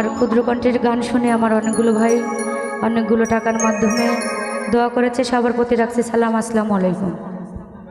আমার ক্ষুদ্রকণ্ঠের গান শুনে আমার অনেকগুলো ভাই অনেকগুলো টাকার মাধ্যমে দোয়া করেছে, সবার প্রতি রাখছি। সালাম, আসসালামু আলাইকুম।